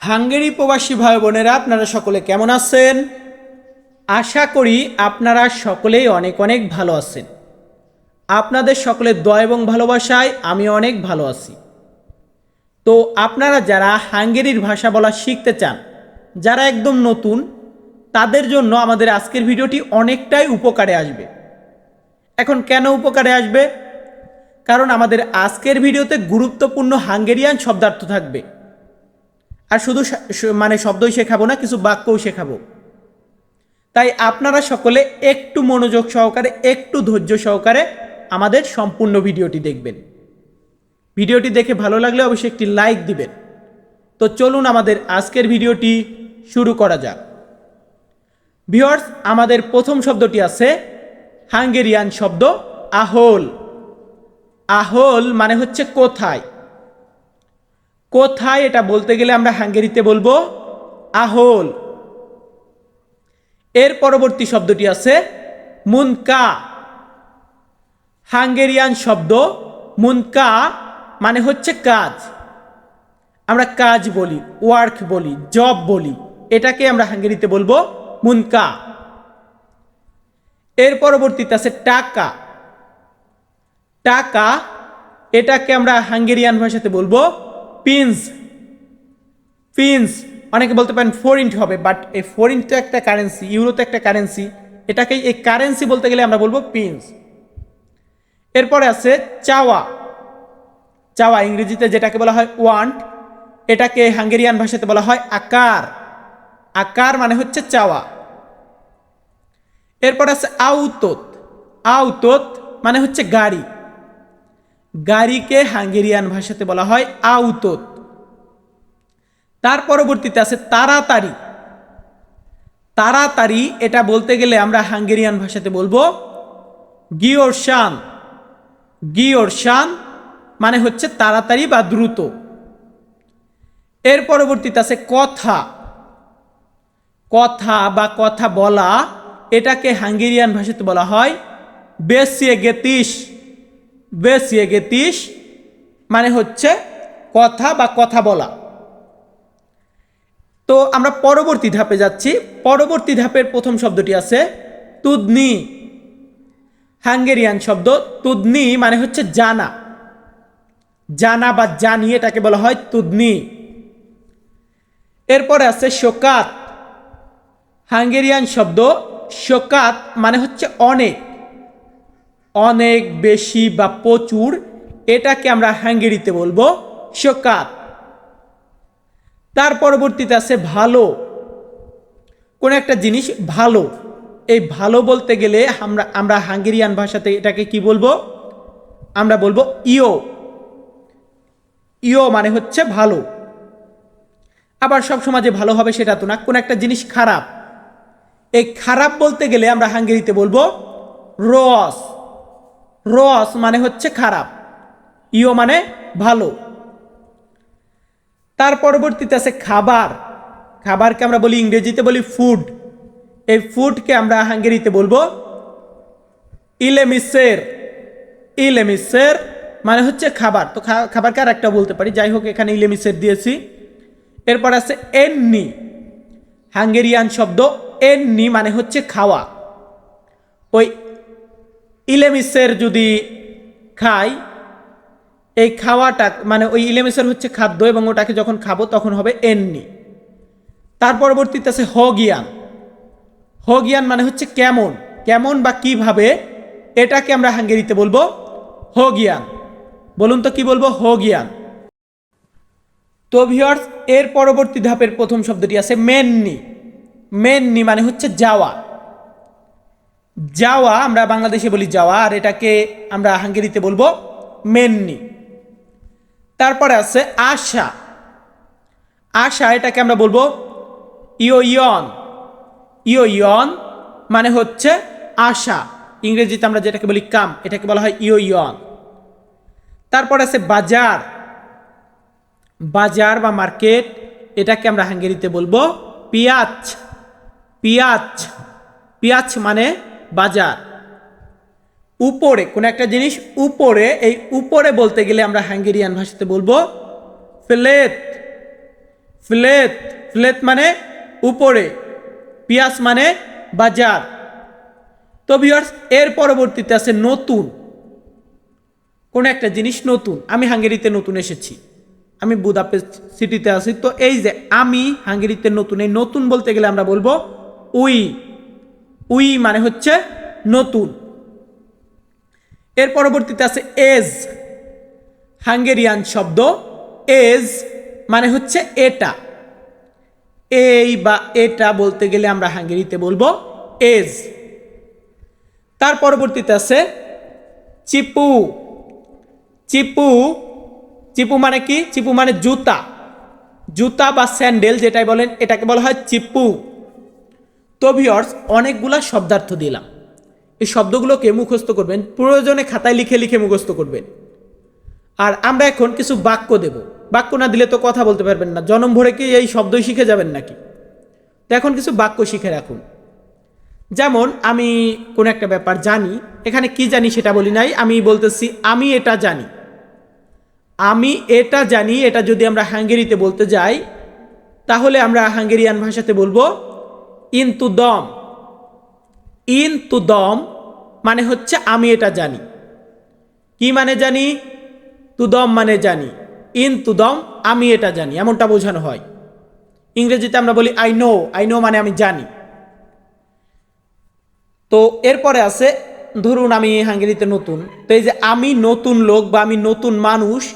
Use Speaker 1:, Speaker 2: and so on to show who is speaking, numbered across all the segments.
Speaker 1: Hungary প্রবাসী ভাই বোনেরা, আপনারা সকলে কেমন আছেন? আশা করি আপনারা সকলেই অনেক অনেক ভালো আছেন। আপনাদের সকলের দয়া এবং ভালোবাসায় আমি অনেক ভালো আছি। তো আপনারা যারা হাঙ্গেরির ভাষা বলা শিখতে চান, যারা একদম নতুন, তাদের জন্য আমাদের আজকের ভিডিওটি অনেকটাই উপকারে আসবে। এখন কেন উপকারে আসবে? কারণ আমাদের আজকের ভিডিওতে গুরুত্বপূর্ণ হাঙ্গেরিয়ান শব্দার্থ থাকবে। আর শুধু মানে শব্দই শেখাবো না, কিছু বাক্যও শেখাবো। তাই আপনারা সকলে একটু মনোযোগ সহকারে, একটু ধৈর্য সহকারে আমাদের সম্পূর্ণ ভিডিওটি দেখবেন। ভিডিওটি দেখে ভালো লাগলে অবশ্যই একটি লাইক দিবেন। তো চলুন আমাদের আজকের ভিডিওটি শুরু করা যাক। ভিওর্স আমাদের প্রথম শব্দটি আছে হাঙ্গেরিয়ান শব্দ আহোল। আহোল মানে হচ্ছে কোথায়? কোথায় এটা বলতে গেলে আমরা হাঙ্গেরিতে বলব? আহোল। এর পরবর্তী শব্দটি আছে মুনকা। হাঙ্গেরিয়ান শব্দ মুনকা মানে হচ্ছে কাজ। আমরা কাজ বলি, ওয়ার্ক বলি, জব বলি, এটাকে আমরা হাঙ্গেরিতে বলব মুনকা। এর পরবর্তীতে আছে টাকা। টাকা, এটাকে আমরা হাঙ্গেরিয়ান ভাষাতে বলব পিন্স পিন্স অনেকে বলতে পারেন ফোর ফোরিন্ট হবে বাট এই ফোরিন্ট তো একটা কারেন্সি ইউরো তো একটা কারেন্সি এটাকে এই কারেন্সি বলতে গেলে আমরা বলব পিন্স এরপরে আছে চাওয়া চাওয়া ইংরেজিতে যেটাকে বলা হয় ওয়ান্ট এটাকে হাঙ্গেরিয়ান ভাষাতে বলা হয় আকার আকার মানে হচ্ছে চাওয়া. এরপর আছে আউতত, আউতোত মানে হচ্ছে গাড়ি। গাড়িকে হাঙ্গেরিয়ান ভাষাতে বলা হয় আউতত। তার পরবর্তীতে আছে তাড়াতাড়ি। তাড়াতাড়ি, এটা বলতে গেলে আমরা হাঙ্গেরিয়ান ভাষাতে বলব গিওর শান গিওর শান মানে হচ্ছে তাড়াতাড়ি বা দ্রুত। এর পরবর্তীতে আছে কথা। কথা বা কথা বলা, এটাকে হাঙ্গেরিয়ান ভাষাতে বলা হয় বেসিয়ে গেতিস। বেসিয়ে গেতিস মানে হচ্ছে কথা বা কথা বলা। তো আমরা পরবর্তী ধাপে যাচ্ছি। পরবর্তী ধাপের প্রথম শব্দটি আছে তুদনি। হাঙ্গেরিয়ান শব্দ তুদনি মানে হচ্ছে জানা। জানা বা জানি এটাকে বলা হয় তুদনি। এরপরে আছে শোকাত। হাঙ্গেরিয়ান শব্দ শোকাত মানে হচ্ছে অনেক। অনেক বেশি বা প্রচুর, এটাকে আমরা হাঙ্গেরিতে বলব শোকাত। তার পরবর্তীতে আছে ভালো। কোন একটা জিনিস ভালো। এই ভালো বলতে গেলে আমরা আমরা হাঙ্গেরিয়ান ভাষাতে এটাকে কি বলব? আমরা বলব ইও ইও মানে হচ্ছে ভালো। আবার সব সমাজে ভালো হবে সেটা তো না, কোন একটা জিনিস খারাপ। এই খারাপ বলতে গেলে আমরা হাঙ্গেরিতে বলব রস। রস মানে হচ্ছে খারাপ ইও মানে ভালো। তার পরবর্তীতে আছে খাবার। খাবারকে আমরা বলি, ইংরেজিতে বলি ফুড এই ফুডকে আমরা হাঙ্গেরিতে বলব ইলেমিসের। ইলেমিসের মানে হচ্ছে খাবার। তো খাবারকে আর একটা বলতে পারি। যাই হোক, এখানে ইলেমিসের দিয়েছি। এরপর আছে এননি। হাঙ্গেরিয়ান শব্দ এননি মানে হচ্ছে খাওয়া। ওই ইলেমিসের যদি খাই, এই খাওয়াটা মানে ওই ইলেমিসের হচ্ছে খাদ্য এবং ওটাকে যখন খাব তখন হবে এননি। তার পরবর্তীতে আছে হগিয়ান। হগিয়ান মানে হচ্ছে কেমন কেমন বা কীভাবে এটাকে আমরা হাঙ্গেরিতে বলব হগিয়ান। বলুন তো কি বলব? হগিয়ান। তো ভিওর্স এর পরবর্তী ধাপের প্রথম শব্দটি আছে মেননি। মেননি মানে হচ্ছে যাওয়া। যাওয়া, আমরা বাংলাদেশে বলি যাওয়া, আর এটাকে আমরা হাঙ্গেরিতে বলব মেননি। তারপরে আছে আশা। আশা, এটাকে আমরা বলব ইয়ন ইয়ন মানে হচ্ছে আশা। ইংরেজিতে আমরা যেটাকে বলি কাম, এটাকে বলা হয় ইয়ন তারপর আছে বাজার। বাজার বা মার্কেট, এটাকে আমরা হাঙ্গেরিতে বলব পিয়াজ পিয়াজ পিয়াজ মানে বাজার। উপরে, কোন একটা জিনিস উপরে, এই উপরে বলতে গেলে আমরা হাঙ্গেরিয়ান ভাষাতে বলব ফ্লেত ফ্লেত ফ্লেত মানে উপরে পিয়াস মানে বাজার। তো ভিউয়ার্স এর পরবর্তীতে আছে নতুন। কোন একটা জিনিস নতুন। আমি হাঙ্গেরিতে নতুন এসেছি। আমি বুদাপেস্ট সিটিতে আছি। তো এই যে আমি হাঙ্গেরিতে নতুন, এই নতুন বলতে গেলে আমরা বলব উই। উই মানে হচ্ছে নতুন। এর পরবর্তীতে আছে এজ। হাঙ্গেরিয়ান শব্দ এজ মানে হচ্ছে এটা। এই বা এটা বলতে গেলে আমরা হাঙ্গেরিতে বলব এজ। তার পরবর্তীতে আছে চিপু। চিপু চিপু মানে কি? চিপু মানে জুতা। জুতা বা স্যান্ডেল যেটাই বলেন, এটাকে বলা হয় চিপু। তো ভিওর্স অনেকগুলা শব্দার্থ দিলাম। এই শব্দগুলোকে মুখস্থ করবেন, প্রয়োজনে খাতায় লিখে লিখে মুখস্থ করবেন। আর আমরা এখন কিছু বাক্য দেব। বাক্য না দিলে তো কথা বলতে পারবেন না। জনম ভরে কি এই শব্দই শিখে যাবেন নাকি? তো এখন কিছু বাক্য শিখে রাখুন। যেমন, আমি কোন একটা ব্যাপার জানি, এখানে কি জানি সেটা বলি নাই, আমি বলতেছি, আমি এটা জানি। আমি এটা জানি, এটা যদি আমরা হাঙ্গেরিতে বলতে যাই, তাহলে আমরা হাঙ্গেরিয়ান ভাষাতে বলব ইন টু দম। ইন টু দম মানে হচ্ছে আমি এটা জানি। কি মানে জানি? তুদম মানে জানি। ইন তুদম আমি এটা জানি। এমনটা বোঝানো হয়। ইংরেজিতে আমরা বলি আই নো আই নো মানে আমি জানি। তো এরপরে আছে, ধরুন আমি হাঙ্গেরিতে নতুন। তো এই যে আমি নতুন লোক বা আমি নতুন মানুষ,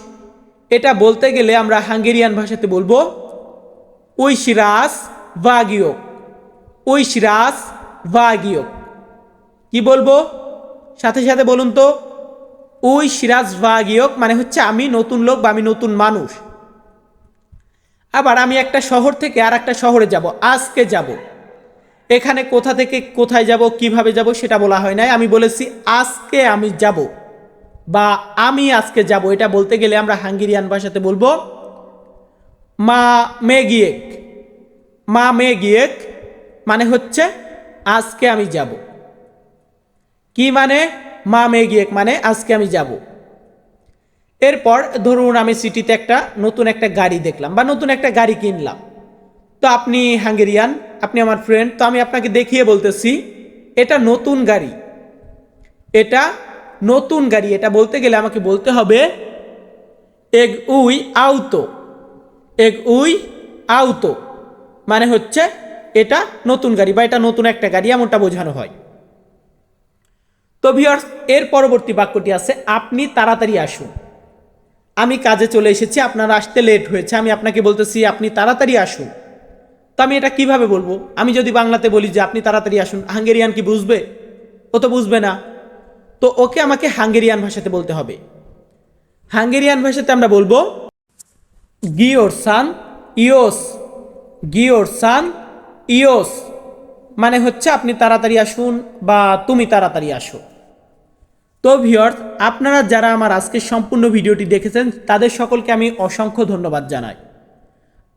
Speaker 1: এটা বলতে গেলে আমরা হাঙ্গেরিয়ান ভাষাতে বলব উইশরাস ভাগিয়ক উইশরাস ভাগিয়ক কি বলব? সাথে সাথে বলুন তো উই সিরাজ ভাগিয়ক মানে হচ্ছে আমি নতুন লোক বা আমি নতুন মানুষ। আবার আমি একটা শহর থেকে আর একটা শহরে যাব, আজকে যাব। এখানে কোথা থেকে কোথায় যাব, কীভাবে যাব সেটা বলা হয় নাই। আমি বলেছি, আজকে আমি যাব বা আমি আজকে যাব। এটা বলতে গেলে আমরা হাঙ্গেরিয়ান ভাষাতে বলব, মা মে মেগিয়েক মা মে মেগিয়েক মানে হচ্ছে, আজকে আমি যাব। কি মানে? মা মেগিয়েক মানে আজকে আমি যাব। এরপর ধরুন আমি সিটিতে একটা নতুন একটা গাড়ি দেখলাম বা নতুন একটা গাড়ি কিনলাম। তো আপনি হাঙ্গেরিয়ান, আপনি আমার ফ্রেন্ড তো আমি আপনাকে দেখিয়ে বলতেছি, এটা নতুন গাড়ি। এটা নতুন গাড়ি, এটা বলতে গেলে আমাকে বলতে হবে, এগ উই আউতো। এগ উই আউতো। মানে হচ্ছে এটা নতুন গাড়ি বা এটা নতুন একটা গাড়ি এমনটা বোঝানো হয়। তো ভিউয়ার্স এর পরবর্তী বাক্যটি আছে, আপনি তাড়াতাড়ি আসুন। আমি কাজে চলে এসেছি, আপনার আসতে লেট হয়েছে, আমি আপনাকে বলতেছি, আপনি তাড়াতাড়ি আসুন। তো আমি এটা কীভাবে বলব? আমি যদি বাংলাতে বলি যে, আপনি তাড়াতাড়ি আসুন হাঙ্গেরিয়ান কি বুঝবে? ও তো বুঝবে না। তো ওকে আমাকে হাঙ্গেরিয়ান ভাষাতে বলতে হবে। হাঙ্গেরিয়ান ভাষাতে আমরা বলব, গিওর সান, ইয়োস, গিওর সান ইয়োস মানে হচ্ছে আপনি তাড়াতাড়ি আসুন বা তুমি তাড়াতাড়ি আসো। তো ভিওর্স আপনারা যারা আমার আজকের সম্পূর্ণ ভিডিওটি দেখেছেন, তাদের সকলকে আমি অসংখ্য ধন্যবাদ জানাই।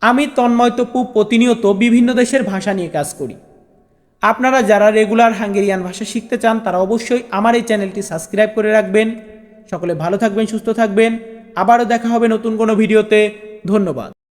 Speaker 1: আমি তন্ময় তপু প্রতিনিয়ত বিভিন্ন দেশের ভাষা নিয়ে কাজ করি। আপনারা যারা রেগুলার হাঙ্গেরিয়ান ভাষা শিখতে চান, তারা অবশ্যই আমার এই চ্যানেলটি সাবস্ক্রাইব করে রাখবেন। সকলে ভালো থাকবেন, সুস্থ থাকবেন। আবারও দেখা হবে নতুন কোনো ভিডিওতে। ধন্যবাদ।